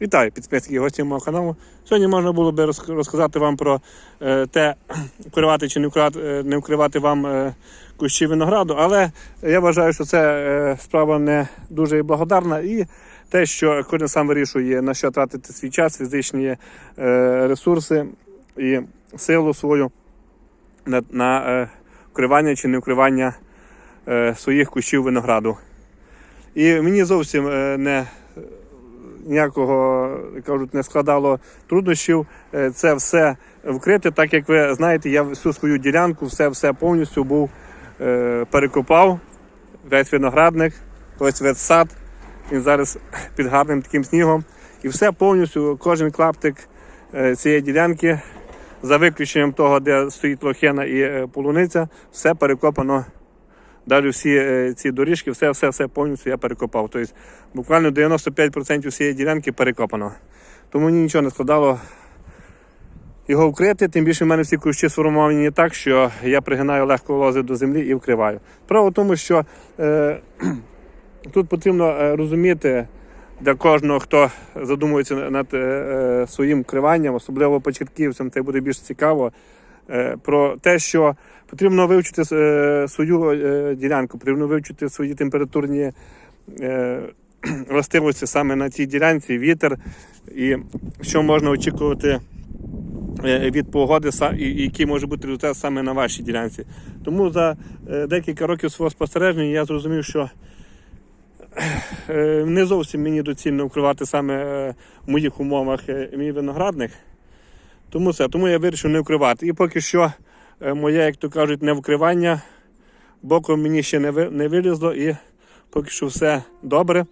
Вітаю, підписники і гості мого каналу. Сьогодні можна було би розказати вам про е, те, вкривати чи не вкривати, е, не вкривати вам е, кущі винограду, але я вважаю, що це справа не дуже благодарна і те, що кожен сам вирішує, на що тратити свій час, фізичні ресурси і силу свою на, на вкривання чи не вкривання своїх кущів винограду. І мені зовсім не ніякого кажуть, не складало труднощів е, це все вкрити. Так як ви знаєте, я всю свою ділянку, все все повністю був е, перекопав. Весь виноградник, ось весь сад. Він зараз під гарним таким снігом. І все повністю, кожен клаптик е, цієї ділянки, за виключенням того, де стоїть лохина і полуниця, все перекопано Далі всі е, ці доріжки, все, все, все повністю я перекопав. Тобто буквально 95% всієї ділянки перекопано. Тому мені нічого не складало його вкрити, тим більше в мене всі кущі сформовані так, що я пригинаю легко лози до землі і вкриваю. Справа в тому, що е, тут потрібно е, розуміти для кожного, хто задумується над е, е, своїм вкриванням, особливо початківцям, це буде більш цікаво. Е, Про те, що потрібно вивчити е, свою е, ділянку, потрібно вивчити свої температурні властивості саме на цій ділянці, вітер і що можна очікувати від погоди, який може бути результат саме на вашій ділянці. Тому за декілька років свого спостереження я зрозумів, що не зовсім мені доцільно вкривати саме в моїх умовах мій виноградник. Тому це, тому я вирішив не вкривати. І поки що е, моє, як то кажуть, не вкривання боком мені ще не, ви- не вилізло і поки що все добре.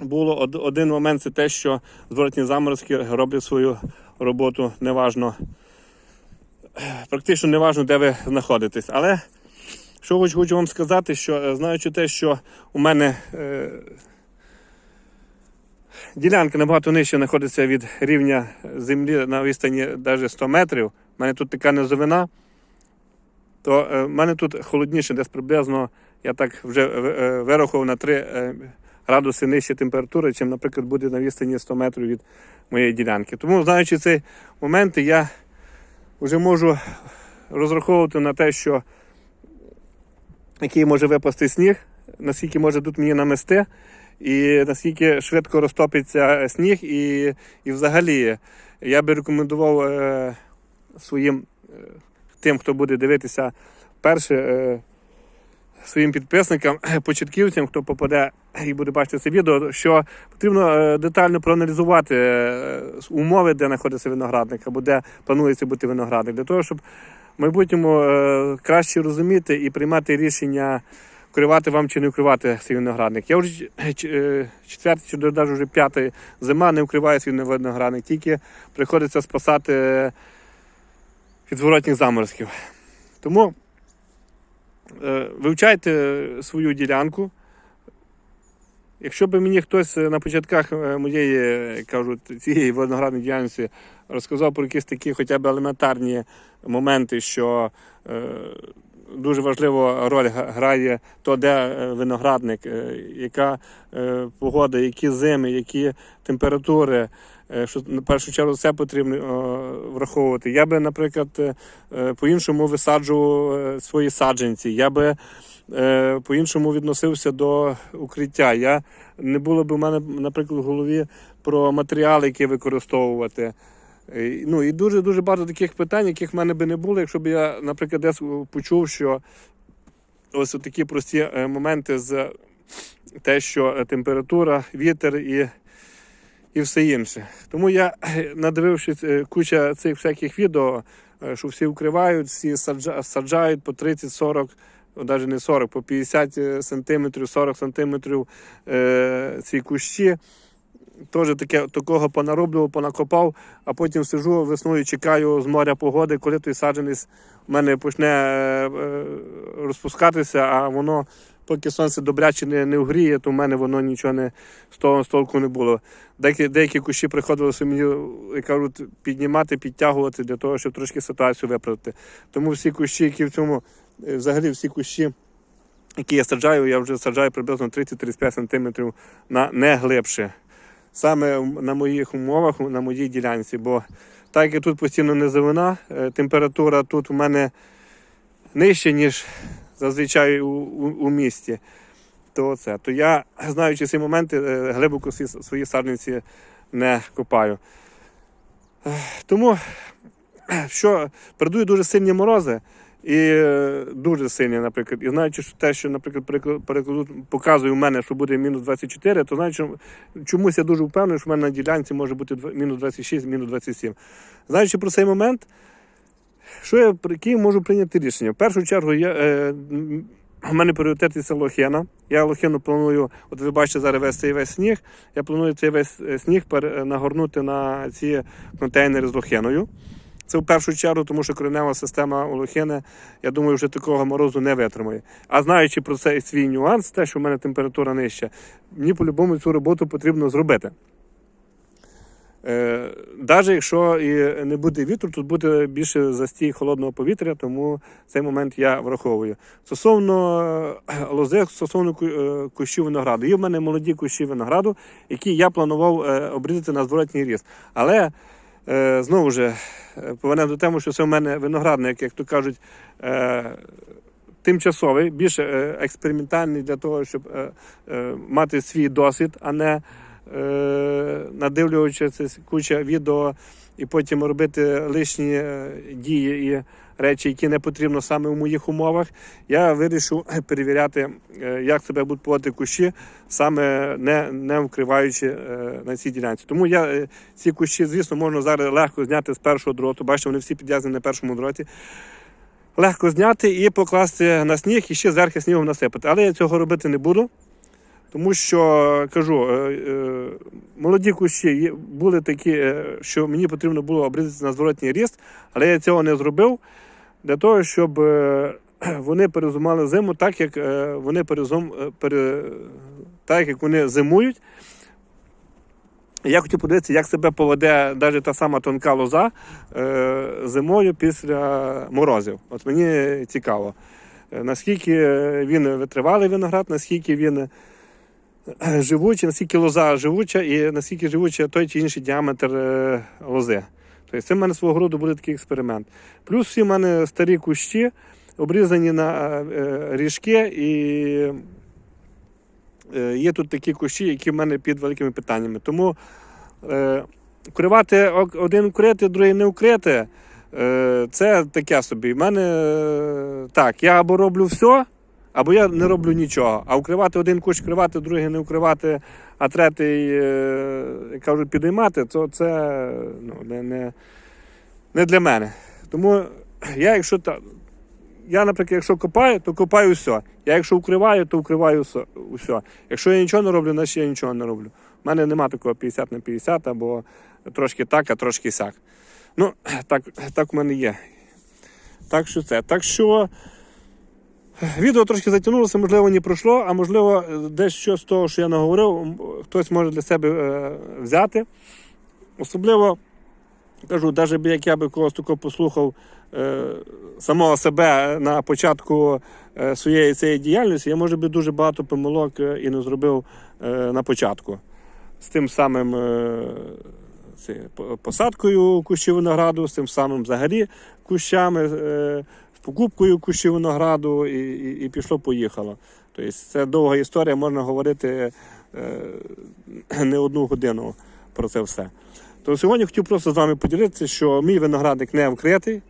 Було од- один момент, це те, що зворотні заморозки роблять свою роботу неважно. Практично неважно, де ви знаходитесь. Але що хочу, хочу вам сказати, що е, знаючи те, що у мене е, ділянка набагато нижче знаходиться від рівня землі на відстані навіть 100 метрів. У мене тут така низовина, то е, в мене тут холодніше, десь приблизно, я так вже е, е, вирахував на 3 е, градуси нижче температури, чим, наприклад, буде на відстані 100 метрів від моєї ділянки. Тому, знаючи цей момент, я вже можу розраховувати на те, що який може випасти сніг, наскільки може тут мені намести, і наскільки швидко розтопиться сніг, і, і взагалі я би рекомендував е, своїм е, тим, хто буде дивитися перше. Е, Своїм підписникам, початківцям, хто попаде і буде бачити це відео, що потрібно е, детально проаналізувати е, умови, де знаходиться виноградник, або де планується бути виноградник, для того, щоб в майбутньому е, краще розуміти і приймати рішення, вкривати вам чи не вкривати свій виноградник. Я вже ч- е, четвертий чи навіть вже п'ятий зима не вкриваю свій виноградник, тільки приходиться спасати е, від зворотніх заморозків. Тому е, вивчайте свою ділянку. Якщо б мені хтось е, на початках е, моєї е, кажуть, цієї виноградної діяльності розказав про якісь такі хоча б елементарні моменти, що е, дуже важливу роль грає то, де е, виноградник, е, яка е, погода, які зими, які температури. Що на першу чергу це потрібно враховувати. Я би, наприклад, по-іншому висаджував свої саджанці. Я би по-іншому відносився до укриття. Я не було б у мене, наприклад, в голові про матеріали, які використовувати. Е, Ну і дуже дуже багато таких питань, яких в мене би не було, якщо б я, наприклад, десь почув, що ось такі прості е, моменти з те, що е, температура, вітер і, і все інше. Тому я, надивившись куча цих всяких відео, що всі вкривають, всі саджають по 30-40, навіть не 40, по 50 сантиметрів, 40 сантиметрів ці кущі. Теж таке, такого понароблював, понакопав, а потім сижу весною, чекаю з моря погоди, коли той саджанець в мене почне е, е, розпускатися, а воно, поки сонце добряче не, не вгріє, то в мене воно нічого не з того з толку не було. Деякі, деякі кущі приходилося мені, кажуть, піднімати, підтягувати для того, щоб трошки ситуацію виправити. Тому всі кущі, які в цьому, е, взагалі всі кущі, які я саджаю, я вже саджаю приблизно 30-35 см на не глибше. Саме на моїх умовах, на моїй ділянці. Бо так як тут постійно низовина, е, температура тут у мене нижча, ніж зазвичай у, у, у місті. То, це, то я, знаючи ці моменти, е, глибоко свої, саджанці не копаю. Тому що передують дуже сильні морози. І е, дуже сильні, наприклад. І знаючи, що те, що, наприклад, перекла- перекладуть, показує у мене, що буде мінус 24, то знаючи, чомусь я дуже впевнений, що в мене на ділянці може бути мінус 26, мінус 27. Знаючи про цей момент, що я який можу прийняти рішення? В першу чергу я, е, у мене пріоритет це лохина. Я лохину планую, от ви бачите зараз весь цей весь сніг. Я планую цей весь е, сніг нагорнути на ці контейнери з лохиною. Це в першу чергу, тому що коренева система у лохини, я думаю, вже такого морозу не витримає. А знаючи про цей свій нюанс, те, що в мене температура нижча, мені по-любому цю роботу потрібно зробити. Е, Навіть якщо і не буде вітру, тут буде більше застій холодного повітря, тому цей момент я враховую. Стосовно е, лози, стосовно е, кущів винограду. Є в мене молоді кущі винограду, які я планував е, обрізати на зворотній ріст. Але е, знову ж е, повернемо до теми, що це в мене виноградник, як то кажуть. е, Тимчасовий, більш е, експериментальний для того, щоб е, е, мати свій досвід, а не е, надивлюючись куча відео і потім робити лишні е, дії і речі, які не потрібно саме в моїх умовах. Я вирішив перевіряти, е, як себе будуть поводити кущі, саме не, не вкриваючи е, на цій ділянці. Тому я ці кущі, звісно, можна зараз легко зняти з першого дроту. Бачите, вони всі підв'язані на першому дроті. Легко зняти і покласти на сніг і ще зверху снігом насипати. Але я цього робити не буду. Тому що кажу, е, е, молоді кущі були такі, е, що мені потрібно було обрізати на зворотній ріст, але я цього не зробив для того, щоб вони перезимали зиму так, як вони перезум, пере, так, як вони зимують. Я хотів подивитися, як себе поведе навіть та сама тонка лоза зимою після морозів. От мені цікаво, наскільки він витривалий виноград, наскільки він е, наскільки лоза живуча і наскільки живучий той чи інший діаметр е, лози. Тобто це в мене свого роду буде такий експеримент. Плюс всі в мене старі кущі, обрізані на е, ріжки, і е, є тут такі кущі, які в мене під великими питаннями. Тому е, вкривати ок- один вкрити, другий не вкрити. е, Це таке собі. У мене е, так, я або роблю все, або я не роблю нічого. А вкривати один кущ, вкривати, другий не вкривати, а третій, е, як кажуть, підіймати, то це ну, не, не, не для мене. Тому я, якщо та, я, наприклад, якщо копаю, то копаю все. Я якщо вкриваю, то вкриваю все. Якщо я нічого не роблю, значить я нічого не роблю. У мене нема такого 50 на 50, або трошки так, а трошки сяк. Ну, так, так у мене є. Так що це. Так що відео трошки затягнулося, можливо, не пройшло, а можливо, дещо з того, що я наговорив, хтось може для себе е, взяти. Особливо кажу, навіть як я би когось такого послухав е, самого себе на початку е, своєї цієї діяльності, я може би дуже багато помилок і не зробив на початку. З тим самим посадкою кущів винограду, з тим самим взагалі кущами, з покупкою кущів винограду, і, і, і пішло-поїхало. Тобто це довга історія, можна говорити е, не одну годину про це все. То сьогодні хотів просто з вами поділитися, що мій виноградник не вкритий.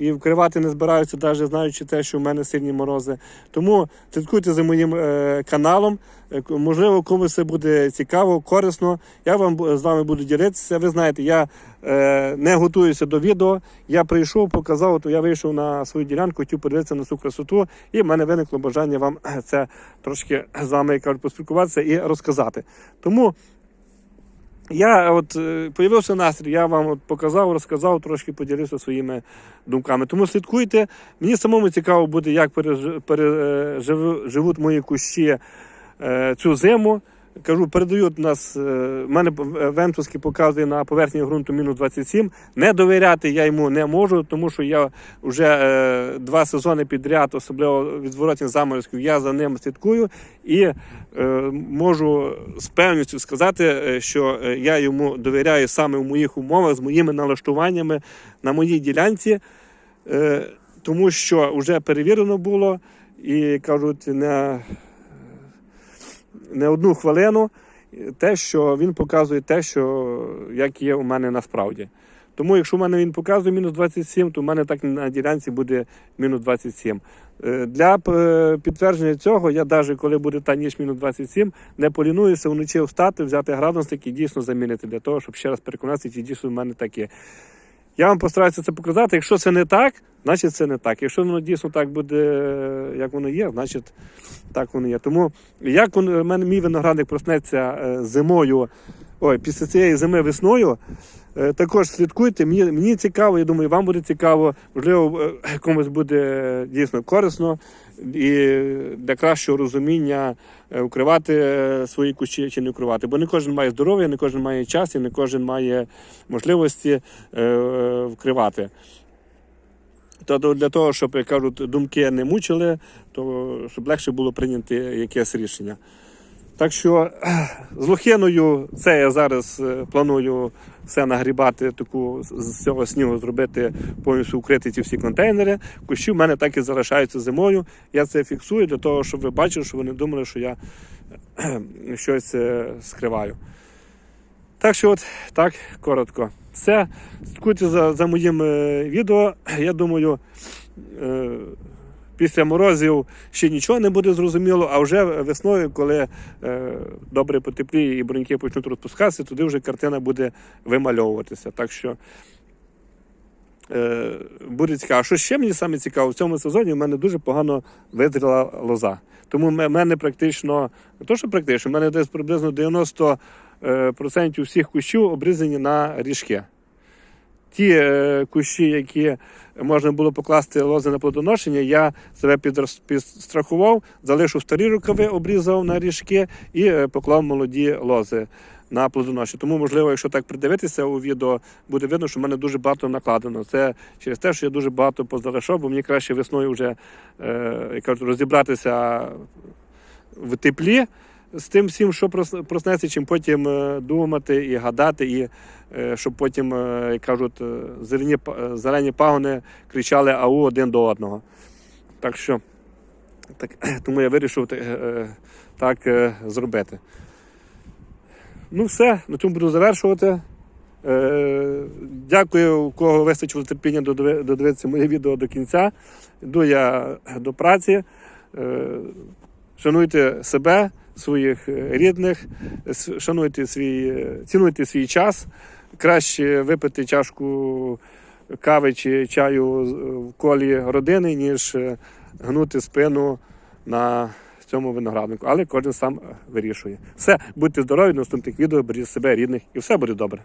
І вкривати не збираюся, навіть знаючи те, що в мене сильні морози. Тому слідкуйте за моїм е, каналом. Е, можливо, комусь це буде цікаво, корисно. Я вам з вами буду ділитися. Ви знаєте, я е, не готуюся до відео. Я прийшов, показав, то я вийшов на свою ділянку, хотів подивитися на цю красоту, і в мене виникло бажання вам це трошки з вами поспілкуватися і розказати. Тому я от е, появився настрій, я вам от показав, розказав, трошки поділився своїми думками. Тому слідкуйте. Мені самому цікаво буде, як переж- переживуть мої кущі е, цю зиму. Кажу, передають нас, е, мене Вентуський показує на поверхні ґрунту мінус 27. Не довіряти я йому не можу, тому що я вже е, два сезони підряд, особливо від зворотних заморозків, я за ним слідкую і е, можу з певністю сказати, що я йому довіряю саме в моїх умовах, з моїми налаштуваннями на моїй ділянці, тому що вже перевірено було і кажуть, не не одну хвилину те, що він показує те, що як є у мене насправді. Тому, якщо в мене він показує мінус 27, то в мене так на ділянці буде мінус 27. Е, Для е, підтвердження цього, я навіть коли буде та ніч мінус 27, не полінуюся вночі встати, взяти градусник і дійсно замінити для того, щоб ще раз переконатися, чи дійсно в мене таке. Я вам постараюся це показати. Якщо це не так, значить це не так. Якщо воно дійсно так буде, як воно є, значить так воно є. Тому як у мене мій виноградник проснеться е, зимою, ой, після цієї зими весною, е, також слідкуйте. Мені, мені цікаво, я думаю, вам буде цікаво, можливо, е, комусь буде дійсно корисно і для кращого розуміння е, укривати е, свої кущі чи не укривати. Бо не кожен має здоров'я, не кожен має час і не кожен має можливості е, вкривати. То для того, щоб як кажуть, думки не мучили, то щоб легше було прийняти якесь рішення. Так що з лохиною це я зараз е, планую все нагрібати, таку з- цього снігу зробити, повністю укрити ці всі контейнери. Кущі в мене так і залишаються зимою. Я це фіксую для того, щоб ви бачили, що ви не думали, що я щось е, скриваю. Так що, от так, коротко. Все. Слідкуйте за, за моїм е, відео. Я думаю, після морозів ще нічого не буде зрозуміло, а вже весною, коли е, добре потепліє і броньки почнуть розпускатися, туди вже картина буде вимальовуватися. Так що е, буде цікаво. Що ще мені саме цікаво, в цьому сезоні в мене дуже погано визріла лоза. Тому в мене практично, то, що практично, в мене десь приблизно 90% е, всіх кущів обрізані на ріжки. Ті е, кущі, які можна було покласти лози на плодоношення, я себе підстрахував, залишив старі рукави, обрізав на ріжки і е, поклав молоді лози на плодоношення. Тому, можливо, якщо так придивитися у відео, буде видно, що в мене дуже багато накладено. Це через те, що я дуже багато позалишав, бо мені краще весною вже е, розібратися в теплі з тим всім, що проснеться, чим потім е, думати і гадати, і е, щоб потім, е, як кажуть, зелені, зелені пагони кричали ау один до одного. Так що так, тому я вирішив так зробити. Ну, все, на цьому буду завершувати. Дякую, у кого вистачило терпіння додивитися моє відео до кінця. Йду я до праці. Е, Шануйте себе, своїх е, рідних, шануйте свій, е, цінуйте свій час. Краще випити чашку кави чи чаю в колі родини, ніж е, гнути спину на цьому винограднику. Але кожен сам е, вирішує. Все, будьте здорові, наступних відео беріть себе рідних і все буде добре.